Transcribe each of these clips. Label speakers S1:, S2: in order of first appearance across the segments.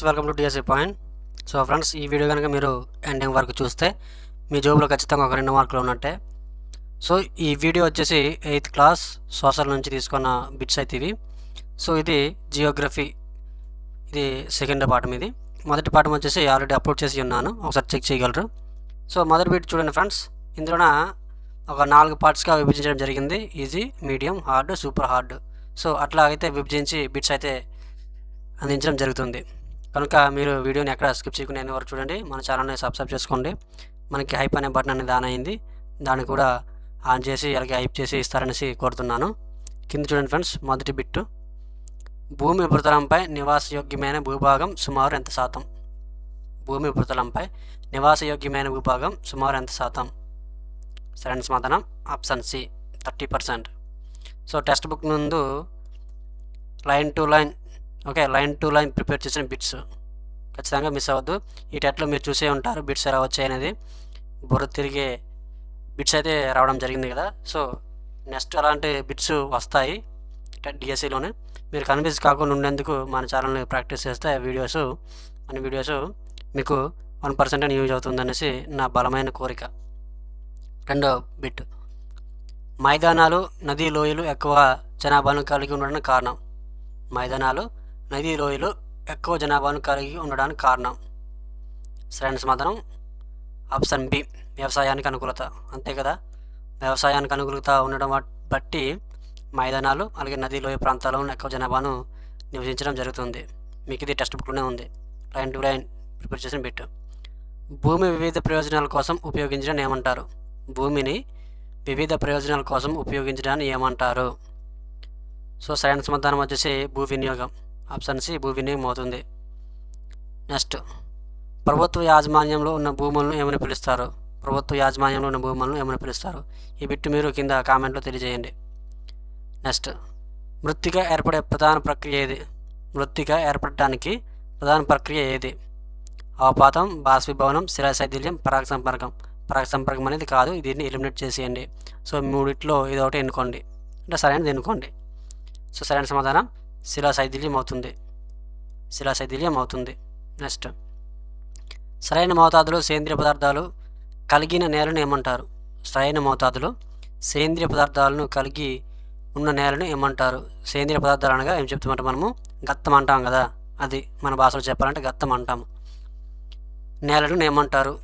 S1: Friends welcome to DSC point so friends ఈ video కనుక మీరు ఎండింగ్ వరకు చూస్తే మీ జాబ్లో ఖచ్చితంగా ఒక రెండు మార్కులు ఉన్నట్టే. సో ఈ వీడియో వచ్చేసి ఎయిత్ క్లాస్ సోషల్ నుంచి తీసుకున్న బిట్స్ అయితే ఇవి. సో ఇది జియోగ్రఫీ ఇది సెకండ్ పాఠం ఇది. మొదటి పాఠం వచ్చేసి ఆల్రెడీ అప్లోడ్ చేసి ఉన్నాను. ఒకసారి చెక్ చేయగలరు. సో మొదటి బిట్ చూడండి ఫ్రెండ్స్ ఇందులోన ఒక నాలుగు పార్ట్స్గా విభజించడం జరిగింది. Easy medium hard super hard so అట్లా అయితే విభజించి బిట్స్ అయితే అందించడం జరుగుతుంది. కనుక మీరు వీడియోని ఎక్కడ స్కిప్ చేయకుండా ఎన్ని వరకు చూడండి మన ఛానల్ని సబ్స్క్రైబ్ చేసుకోండి. మనకి హైప్ అనే బటన్ అనేది ఆన్ అయింది. దాన్ని కూడా ఆన్ చేసి అలాగే హైప్ చేసి ఇస్తారనేసి కోరుతున్నాను. కింద చూడండి ఫ్రెండ్స్ మొదటి బిట్టు భూమి ఉపరితలంపై నివాసయోగ్యమైన భూభాగం సుమారు ఎంత శాతం? భూమి ఉపరితలంపై నివాసయోగ్యమైన భూభాగం సుమారు ఎంత శాతం? సరైన సమాధానం option C thirty percent so textbook ముందు line to line okay line to line prepare చేసిన బిట్స్. ఖచ్చితంగా మిస్ అవ్వద్దు. ఈ టెట్లో మీరు చూసే ఉంటారు బిట్స్ ఎలా వచ్చాయి అనేది. బుర్ర తిరిగే బిట్స్ అయితే రావడం జరిగింది కదా. సో నెక్స్ట్ అలాంటి బిట్స్ వస్తాయి డిఎస్సిలోనే. మీరు కన్ఫ్యూజ్ కాకుండా ఉండేందుకు మన ఛానల్ని ప్రాక్టీస్ చేస్తే వీడియోస్ మన వీడియోస్ మీకు వన్ పర్సెంట్ అని యూజ్ అవుతుందనేసి నా బలమైన కోరిక. రెండో బిట్. మైదానాలు నదీ లోయలు ఎక్కువ జనాభాను కలిగి ఉండడానికి కారణం. మైదానాలు నదీ లోయలు ఎక్కువ జనాభాను కలిగి ఉండడానికి కారణం సరైన సమాధానం ఆప్షన్ బి వ్యవసాయానికి అనుకూలత. అంతే కదా? వ్యవసాయానికి అనుకూలత ఉండడం బట్టి మైదానాలు అలాగే నదీ లోయ ప్రాంతాల్లో ఎక్కువ జనాభాను నివసించడం జరుగుతుంది. మీకు ఇది టెక్స్ట్ బుక్లోనే ఉంది. లైన్ టు లైన్ ప్రిపేర్ చేసిన బిట్ భూమి వివిధ ప్రయోజనాల కోసం ఉపయోగించడం ఏమంటారు? భూమిని వివిధ ప్రయోజనాల కోసం ఉపయోగించడాన్ని ఏమంటారు? సో సరైన సమాధానం వచ్చేసి భూ వినియోగం. ఆప్షన్ సి భూ వినియోగం అవుతుంది నెక్స్ట్ ప్రభుత్వ యాజమాన్యంలో ఉన్న భూములను ఏమని పిలుస్తారు? ప్రభుత్వ యాజమాన్యంలో ఉన్న భూములను ఏమని పిలుస్తారు? ఈ బిట్టు మీరు కింద కామెంట్లో తెలియజేయండి. నెక్స్ట్ మృత్తిక ఏర్పడే ప్రధాన ప్రక్రియ ఏది? మృత్తిక ఏర్పడటానికి ప్రధాన ప్రక్రియ ఏది? అవపాతం బాష్పీభవనం శిలాశైథిల్యం పరాగ సంపర్కం. పరాగ సంపర్కం అనేది కాదు దీన్ని ఎలిమినేట్ చేసేయండి. సో మూడిట్లో ఇది ఒకటి ఎన్నుకోండి. అంటే సరైనది ఎన్నుకోండి. సో సరైన సమాధానం శిలాశైథిల్యం అవుతుంది శిలాశైథిల్యం అవుతుంది నెక్స్ట్. సరైన మోతాదులో సేంద్రియ పదార్థాలు కలిగిన నేలను ఏమంటారు? సరైన మోతాదులో సేంద్రియ పదార్థాలను కలిగి ఉన్న నేలను ఏమంటారు? సేంద్రియ పదార్థాలు అనగా ఏం చెప్తామంటే మనము గత్తం అంటాం కదా. అది మన భాషలో చెప్పాలంటే గత్తం అంటాము. నేలను ఏమంటారు?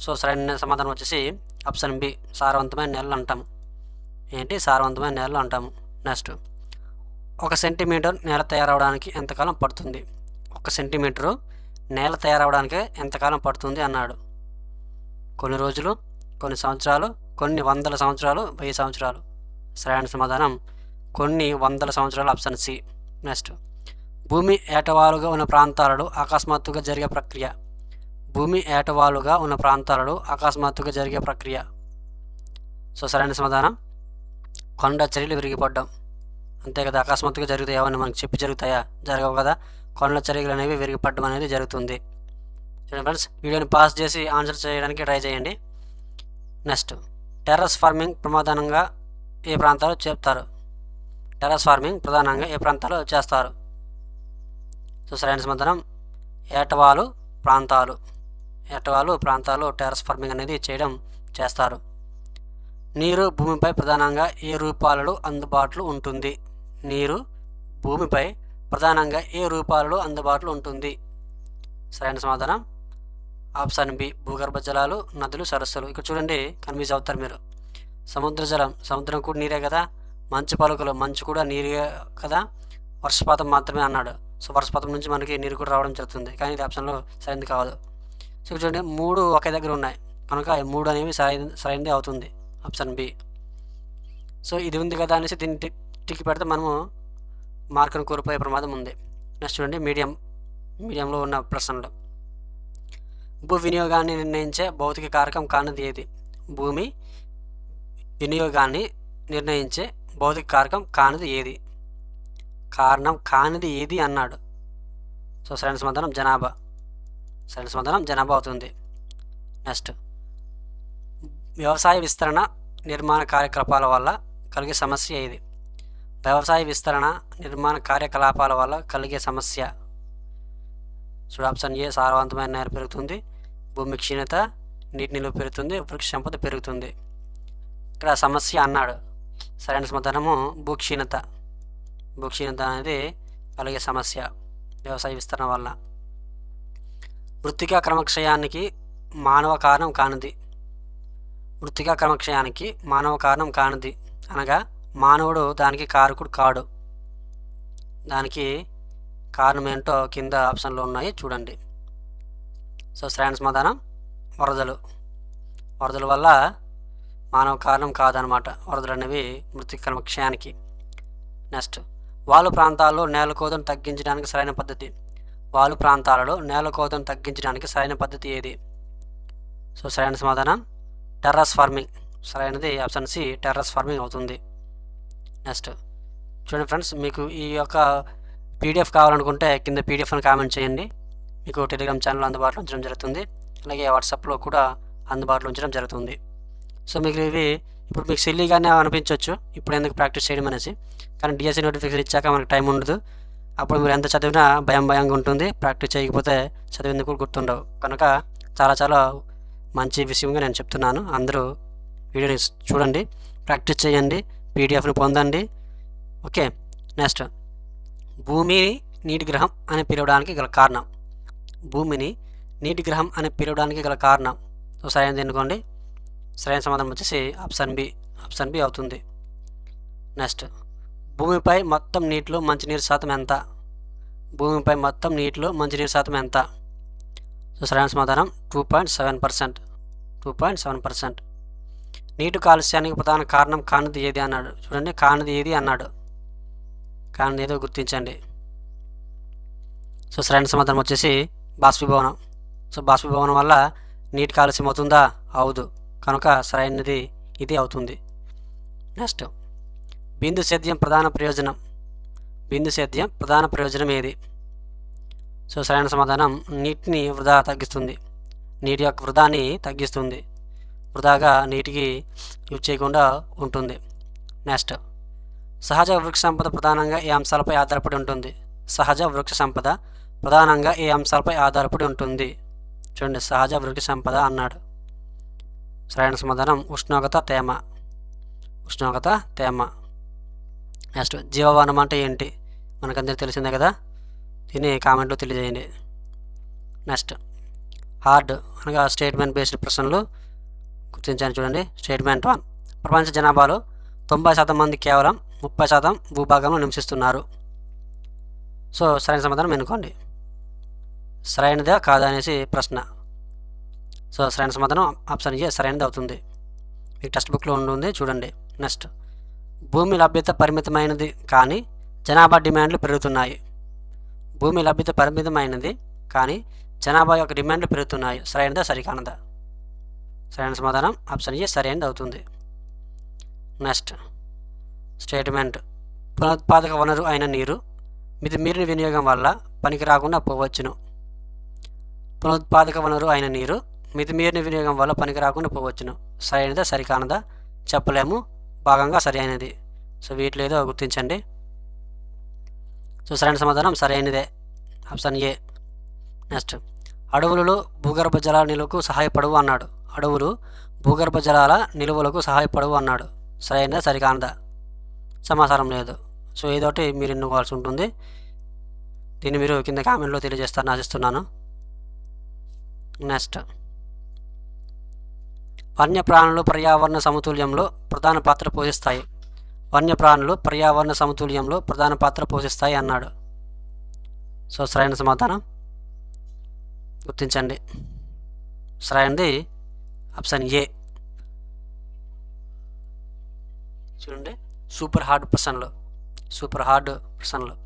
S1: సో సరైన సమాధానం వచ్చేసి ఆప్షన్ బి సారవంతమైన నేలలు అంటాము. ఏంటి? సారవంతమైన నేలలు అంటాము. నెక్స్ట్. ఒక సెంటీమీటర్ నేల తయారవడానికి ఎంతకాలం పడుతుంది? ఒక సెంటీమీటరు నేల తయారవడానికి ఎంతకాలం పడుతుంది అన్నాడు. కొన్ని రోజులు కొన్ని సంవత్సరాలు కొన్ని వందల సంవత్సరాలు వెయ్యి సంవత్సరాలు. సరైన సమాధానం కొన్ని వందల సంవత్సరాలు ఆప్షన్ సి నెక్స్ట్. భూమి ఏటవాలుగా ఉన్న ప్రాంతాలలో అకస్మాత్తుగా జరిగే ప్రక్రియ. భూమి ఏటవాలుగా ఉన్న ప్రాంతాలలో అకస్మాత్తుగా జరిగే ప్రక్రియ. సో సరైన సమాధానం కొండ చర్యలు విరిగిపడ్డం. అంతే కదా అకస్మాత్తుగా జరుగుతాయి? ఏమన్నా మనకు చెప్పి జరుగుతాయా? జరగవు కదా. కొండ చర్యలు అనేవి విరిగిపడడం అనేది జరుగుతుంది. చూడండి ఫ్రెండ్స్ వీడియోని పాస్ చేసి ఆన్సర్ చేయడానికి ట్రై చేయండి. నెక్స్ట్ టెర్రస్ ఫార్మింగ్ ప్రమాదంగా ఏ ప్రాంతాలు చెప్తారు? టెర్రస్ ఫార్మింగ్ ప్రధానంగా ఏ ప్రాంతాలు చేస్తారు? సో సరైన సమాధానం ఏటవాలు ప్రాంతాలు. ఏటవాలు ప్రాంతాలు టెర్రస్ ఫార్మింగ్ అనేది చేయడం చేస్తారు. నీరు భూమిపై ప్రధానంగా ఏ రూపాలలో అందుబాటులో ఉంటుంది? నీరు భూమిపై ప్రధానంగా ఏ రూపాలలో అందుబాటులో ఉంటుంది? సరైన సమాధానం. ఆప్షన్ బి భూగర్భ జలాలు నదులు సరస్సులు. ఇక్కడ చూడండి కన్ఫ్యూజ్ అవుతారు మీరు. సముద్ర జలం సముద్రం కూడా నీరే కదా. మంచు పలుకులు మంచు కూడా నీరే కదా. వర్షపాతం మాత్రమే అన్నాడు. సో వర్షపాతం నుంచి మనకి నీరు కూడా రావడం జరుగుతుంది. కానీ ఇది ఆప్షన్లో సరైనది కాదు. సో చూడండి మూడు ఒకే దగ్గర ఉన్నాయి. కనుక మూడు అనేవి సరైన సరైనది అవుతుంది. Option B. సో ఇది ఉంది కదా అనేసి దీన్ని టిక్ పెడితే మనము మార్కును కోల్పోయే ప్రమాదం ఉంది. నెక్స్ట్ చూడండి మీడియం మీడియంలో ఉన్న ప్రశ్నలు. భూ వినియోగాన్ని నిర్ణయించే భౌతిక కారకం కానిది ఏది? భూమి వినియోగాన్ని నిర్ణయించే భౌతిక కారకం కానిది ఏది? కారణం కానిది ఏది అన్నాడు. సో సరైన సమాధానం జనాభా. సరైన సమాధానం జనాభా అవుతుంది. నెక్స్ట్ వ్యవసాయ విస్తరణ నిర్మాణ కార్యకలాపాల వల్ల కలిగే సమస్య ఏది? వ్యవసాయ విస్తరణ నిర్మాణ కార్యకలాపాల వల్ల కలిగే సమస్య. సో ఆప్షన్ ఏ సారవంతమైన నేర పెరుగుతుంది భూమి క్షీణత నీటి నిలువ పెరుగుతుంది వృక్ష సంపద పెరుగుతుంది. ఇక్కడ సమస్య అన్నాడు. సరైన సమాధానము భూక్షీణత భూక్షీణత అనేది కలిగే సమస్య వ్యవసాయ విస్తరణ వల్ల మృతికా క్రమక్షయానికి మానవ కారణం కానిది. మృతికా క్రమక్షయానికి మానవ కారణం కానిది అనగా మానవుడు దానికి కారకుడు కాడు. దానికి కారణం ఏంటో కింద ఆప్షన్లు ఉన్నాయి. చూడండి. సో శ్రేణ సమాధానం వరదలు. వరదల వల్ల మానవ కారణం కాదనమాట వరదలు అనేవి మృతిక క్షయానికి. నెక్స్ట్ వాలు ప్రాంతాల్లో నేల కోతను తగ్గించడానికి సరైన పద్ధతి. వాలు ప్రాంతాలలో నేల కోతను తగ్గించడానికి సరైన పద్ధతి ఏది? సో సరైన సమాధానం టెర్రస్ ఫార్మింగ్. సరైనది ఆప్షన్ సి టెర్రస్ ఫార్మింగ్ అవుతుంది. నెక్స్ట్ చూడండి ఫ్రెండ్స్ మీకు ఈ యొక్క పీడిఎఫ్ కావాలనుకుంటే కింద పీడిఎఫ్ అని కామెంట్ చేయండి. మీకు టెలిగ్రామ్ ఛానల్ అందుబాటులో ఉంచడం జరుగుతుంది. అలాగే వాట్సాప్లో కూడా అందుబాటులో ఉంచడం జరుగుతుంది. సో మీకు ఇవి ఇప్పుడు మీకు సిల్లీగానే అనిపించవచ్చు ఇప్పుడు ఎందుకు ప్రాక్టీస్ చేయడం అనేసి. కానీ డిఎస్సి నోటిఫికేషన్ ఇచ్చాక మనకు టైం ఉండదు. అప్పుడు మీరు ఎంత చదివినా భయం భయంగా ఉంటుంది. ప్రాక్టీస్ చేయకపోతే చదివేందుకు గుర్తుండవు. కనుక చాలా చాలా మంచి విషయంగా నేను చెప్తున్నాను. అందరూ వీడియోని చూడండి. ప్రాక్టీస్ చేయండి. పీడిఎఫ్ను పొందండి. Okay next. భూమి నీటి గ్రహం అని పిలవడానికి గల కారణం. భూమిని నీటి గ్రహం అని పిలవడానికి గల కారణం. సో సరైనది ఎన్నుకోండి సరైన సమాధానం వచ్చేసి ఆప్షన్ బి ఆప్షన్ బి అవుతుంది. నెక్స్ట్. భూమిపై మొత్తం నీటిలో మంచినీరు శాతం ఎంత? భూమిపై మొత్తం నీటిలో మంచినీరు శాతం ఎంత? సో సరైన సమాధానం two point seven percent two point seven percent నీటి కాలుష్యానికి ప్రధాన కారణం కానిది ఏది అన్నాడు? చూడండి కానిది ఏది అన్నాడు? కానిది ఏదో గుర్తించండి. సో సరైన సమాధానం వచ్చేసి బాష్పీభవనం. సో బాష్పీభవనం వల్ల నీటి కాలుష్యం అవుతుందా? అవుదు. కనుక సరైనది ఇది అవుతుంది. నెక్స్ట్ బిందు సేద్యం ప్రధాన ప్రయోజనం. బిందు సేద్యం ప్రధాన ప్రయోజనం ఏది? సో సరైన సమాధానం నీటిని వృధా తగ్గిస్తుంది. నీటి యొక్క వృధాని తగ్గిస్తుంది. వృధాగా నీటికి యూజ్ చేయకుండా ఉంటుంది. నెక్స్ట్ సహజ వృక్ష సంపద ప్రధానంగా ఏ అంశాలపై ఆధారపడి ఉంటుంది. సహజ వృక్ష సంపద ప్రధానంగా ఏ అంశాలపై ఆధారపడి ఉంటుంది. చూడండి సహజ వృక్ష సంపద అన్నాడు. సరైన సమాధానం ఉష్ణోగ్రత తేమ. ఉష్ణోగ్రత తేమ. నెక్స్ట్ జీవవనం అంటే ఏంటి? మనకందరికీ తెలిసిందే కదా? దీన్ని కామెంట్లో తెలియజేయండి. నెక్స్ట్ హార్డ్ అనగా స్టేట్మెంట్ బేస్డ్ ప్రశ్నలు గుర్తించాను చూడండి. Statement one. ప్రపంచ జనాభాలో తొంభై శాతం మంది కేవలం ముప్పై శాతం భూభాగంలో నివసిస్తున్నారు. సో సరైన సమాధానం ఎన్నుకోండి. సరైనదా కాదా అనేసి ప్రశ్న. సో సరైన సమాధానం ఆప్షన్ ఏ సరైనది అవుతుంది. మీకు టెక్స్ట్ బుక్లో ఉంటుంది చూడండి. నెక్స్ట్. భూమి లభ్యత పరిమితమైనది కానీ జనాభా డిమాండ్లు పెరుగుతున్నాయి. భూమి లభ్యత పరిమితమైనది కానీ జనాభా యొక్క డిమాండ్లు పెరుగుతున్నాయి. సరైనదా సరికానదా? సరైన సమాధానం ఆప్షన్ ఏ సరైనది అవుతుంది. Next statement. పునరుత్పాదక వనరు అయిన నీరు మితిమీరిన వినియోగం వల్ల పనికి రాకుండా పోవచ్చును. పునరుత్పాదక వనరు అయిన నీరు మితిమీరిన వినియోగం వల్ల పనికి రాకుండా పోవచ్చును. సరైనదా సరికానదా చెప్పలేము. భాగంగా సరైనది సో వీటిలో ఏదో గుర్తించండి. సో సరైన సమాధానం సరైనదే ఆప్షన్ ఏ. నెక్స్ట్ అడవులలో భూగర్భ జలాల నిలువకు సహాయపడవు అన్నాడు. అడవులు భూగర్భ జలాల నిలువలకు సహాయపడవు అన్నాడు. సరైనదా సరికానదా? సమాచారం లేదు. సో ఏదోటి మీరు ఎన్నుకోవాల్సి ఉంటుంది. దీన్ని మీరు కింద కామెంట్లో తెలియజేస్తారని ఆశిస్తున్నాను. నెక్స్ట్. వన్యప్రాణులు పర్యావరణ సమతుల్యంలో ప్రధాన పాత్ర పోషిస్తాయి. వన్యప్రాణులు పర్యావరణ సమతుల్యంలో ప్రధాన పాత్ర పోషిస్తాయి అన్నాడు. సో సరైన సమాధానం? గుర్తించండి. సరైనది ఆప్షన్ ఏ. చూడండి సూపర్ హార్డ్ ప్రశ్నలు సూపర్ హార్డ్ ప్రశ్నలు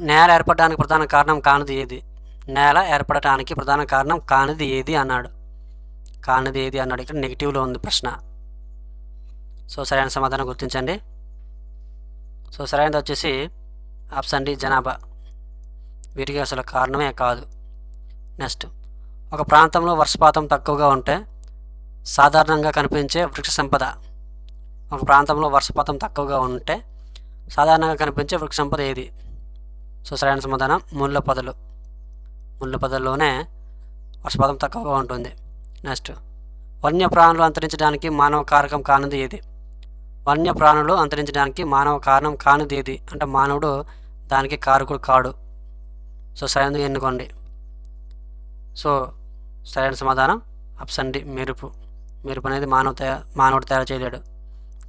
S1: నేల ఏర్పడడానికి ప్రధాన కారణం కానిది ఏది? నేల ఏర్పడటానికి ప్రధాన కారణం కానిది ఏది అన్నాడు. కానిది ఏది అన్నాడు? ఇక్కడ నెగిటివ్లో ఉంది ప్రశ్న. సో సరైన సమాధానం గుర్తించండి. సో సరైనది వచ్చేసి ఆప్షన్ డి జనాభా. వీటికి అసలు కారణమే కాదు. నెక్స్ట్. ఒక ప్రాంతంలో వర్షపాతం తక్కువగా ఉంటే సాధారణంగా కనిపించే వృక్ష సంపద. ఒక ప్రాంతంలో వర్షపాతం తక్కువగా ఉంటే సాధారణంగా కనిపించే వృక్ష సంపద ఏది? సో సరైన సమాధానం ముళ్ళ పొదలు. ముళ్ళ పొదల్లోనే వర్షపాతం తక్కువగా ఉంటుంది. నెక్స్ట్ వన్యప్రాణులు అంతరించడానికి మానవ కారకం కానిది ఏది? వన్యప్రాణులు అంతరించడానికి మానవ కారణం కానిది ఏది? అంటే మానవుడు దానికి కారకుడు కాడు. సో సరైనది ఎన్నుకోండి. సో సరైన సమాధానం. ఆప్షన్ డి మెరుపు. మెరుపు అనేది మానవ తయా మానవుడు తయారు చేయలేడు.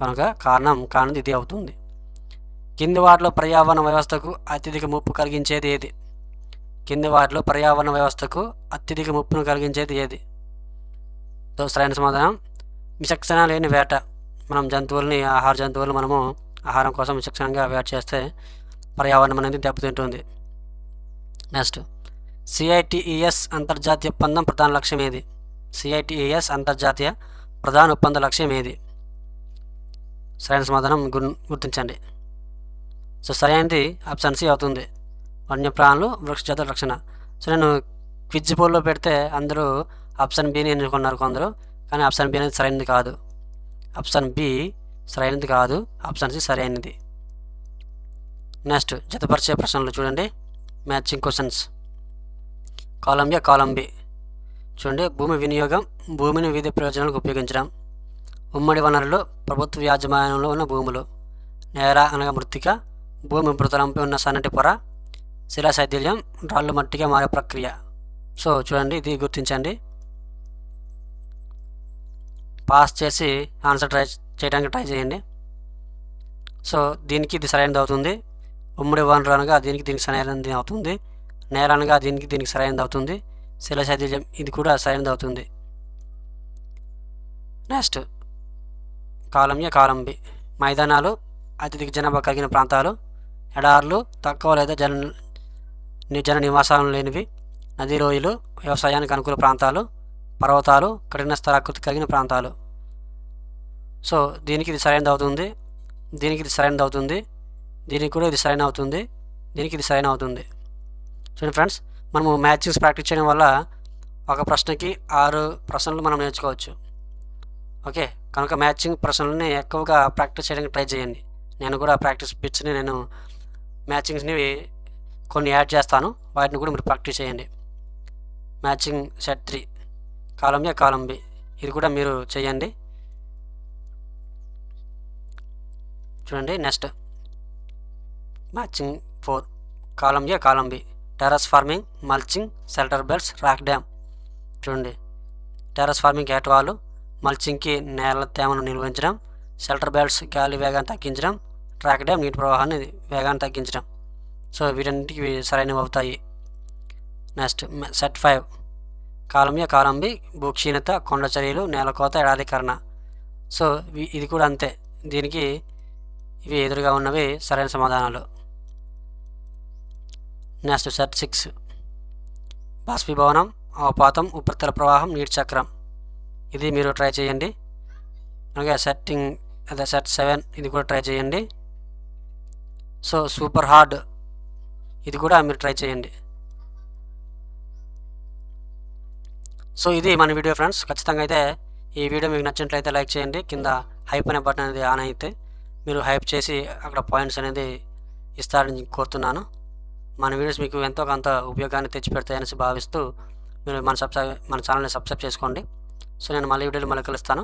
S1: కనుక కారణం కానిది ఇది అవుతుంది. కింది వాటిలో పర్యావరణ వ్యవస్థకు అత్యధిక ముప్పు కలిగించేది ఏది? కింది వాటిలో పర్యావరణ వ్యవస్థకు అత్యధిక ముప్పును కలిగించేది ఏది? సరైన సమాధానం. విచక్షణ లేని వేట. మనం జంతువుల్ని ఆహార జంతువులు మనము ఆహారం కోసం విచక్షణంగా వేట చేస్తే పర్యావరణం అనేది దెబ్బతింటుంది. నెక్స్ట్. సిఐటిఈఎస్ అంతర్జాతీయ ఒప్పందం ప్రధాన లక్ష్యం ఏది? సిఐటిఈఎస్ అంతర్జాతీయ ప్రధాన ఒప్పంద లక్ష్యం ఏది? సరైన సమాధానం గుర్ గుర్తించండి. సో సరైనది ఆప్షన్ సి అవుతుంది. వన్యప్రాణులు వృక్షజాతుల రక్షణ. సో నేను క్విజ్ పోల్లో పెడితే అందరూ ఆప్షన్ బిని ఎన్నుకున్నారు కొందరు కానీ ఆప్షన్ బి అనేది సరైనది కాదు. ఆప్షన్ బి సరైనది కాదు ఆప్షన్ సి సరైనది. నెక్స్ట్ జతపరిచే ప్రశ్నలు చూడండి. Matching questions. కాలం ఏ కాలం బి. చూడండి భూమి వినియోగం భూమిని వివిధ ప్రయోజనాలకు ఉపయోగించడం. ఉమ్మడి వనరులు ప్రభుత్వ యాజమాన్యంలో ఉన్న భూములు. నేర అనగా మృతిక భూమి మృతలంపై ఉన్న సన్నటి పొర శిలాశైథిల్యం రాళ్ళు మట్టిగా మారే ప్రక్రియ. సో చూడండి ఇది గుర్తించండి. పాస్ చేసి ఆన్సర్ ట్రై చేయడానికి ట్రై చేయండి. సో దీనికి ఇది సరైనది అవుతుంది. ఉమ్మడి వనరు అనగా దీనికి దీనికి సరైనది అవుతుంది. నేల అనగా దీనికి దీనికి సరైనది అవుతుంది. శిలా ఇది కూడా సరైనది అవుతుంది. నెక్స్ట్ కాలం ఏ కాలం బి మైదానాలు అత్యధిక జనాభా కలిగిన ప్రాంతాలు. ఎడార్లు తక్కువ లేదా జన జన నివాసాలు లేనివి. నదీ లోయలు వ్యవసాయానికి అనుకూల ప్రాంతాలు. పర్వతాలు కఠిన స్థలాకృతి కలిగిన ప్రాంతాలు. సో దీనికి ఇది సరైనది అవుతుంది. దీనికి ఇది సరైనది అవుతుంది. దీనికి కూడా ఇది సరైన అవుతుంది. దీనికి ఇది సరైన అవుతుంది. చూడండి ఫ్రెండ్స్ మనము మ్యాచింగ్స్ ప్రాక్టీస్ చేయడం వల్ల ఒక ప్రశ్నకి ఆరు ప్రశ్నలు మనం నేర్చుకోవచ్చు. ఓకే కనుక మ్యాచింగ్ ప్రశ్నలని ఎక్కువగా ప్రాక్టీస్ చేయడానికి ట్రై చేయండి. నేను కూడా ప్రాక్టీస్ బిట్స్ని నేను మ్యాచింగ్స్ని కొన్ని యాడ్ చేస్తాను. వాటిని కూడా మీరు ప్రాక్టీస్ చేయండి. మ్యాచింగ్ సెట్ త్రీ కాలం ఏ కాలం బి ఇది కూడా మీరు చేయండి. చూడండి నెక్స్ట్. మ్యాచింగ్ ఫోర్ కాలం A column B. Terrace farming mulching shelter belts rock dam. చూడండి. టెరస్ ఫార్మింగ్ ఏటవాలు మల్చింగ్కి నేల తేమను నిల్వించడం షెల్టర్ బెల్ట్స్ గాలి వేగాన్ని తగ్గించడం ట్రాక్ డ్యామ్ నీటి ప్రవాహాన్ని వేగాన్ని తగ్గించడం. సో వీటన్నిటికి సరైనవి అవుతాయి. Next set five. Column A కాలం బి భూక్షీణత కొండ చర్యలు నేలకోత ఏడాదికరణ. సో ఇది కూడా అంతే. దీనికి ఇవి ఎదురుగా ఉన్నవి సరైన సమాధానాలు. నెక్స్ట్ సెట్ సిక్స్ బాష్పీభవనం అవపాతం ఉపరితల ప్రవాహం నీటి చక్రం. ఇది మీరు ట్రై చేయండి. అలాగే సెట్టింగ్ అదే సెట్ సెవెన్ ఇది కూడా ట్రై చేయండి. సో సూపర్ హార్డ్ ఇది కూడా మీరు ట్రై చేయండి. సో ఇది మన వీడియో ఫ్రెండ్స్ ఖచ్చితంగా అయితే ఈ వీడియో మీకు నచ్చినట్లయితే లైక్ చేయండి. కింద హైప్ అనే బటన్ అనేది ఆన్ అయితే మీరు హైప్ చేసి అక్కడ పాయింట్స్ అనేది ఇస్తారని కోరుతున్నాను. మన వీడియోస్ మీకు ఎంతో కొంత ఉపయోగాన్ని తెచ్చిపెడతాయనేసి భావిస్తూ మీరు మన సబ్స్క్రైబ్ మన ఛానల్ని సబ్స్క్రైబ్ చేసుకోండి. సో నేను మళ్ళీ వీడియోలు మళ్ళీ కలుస్తాను.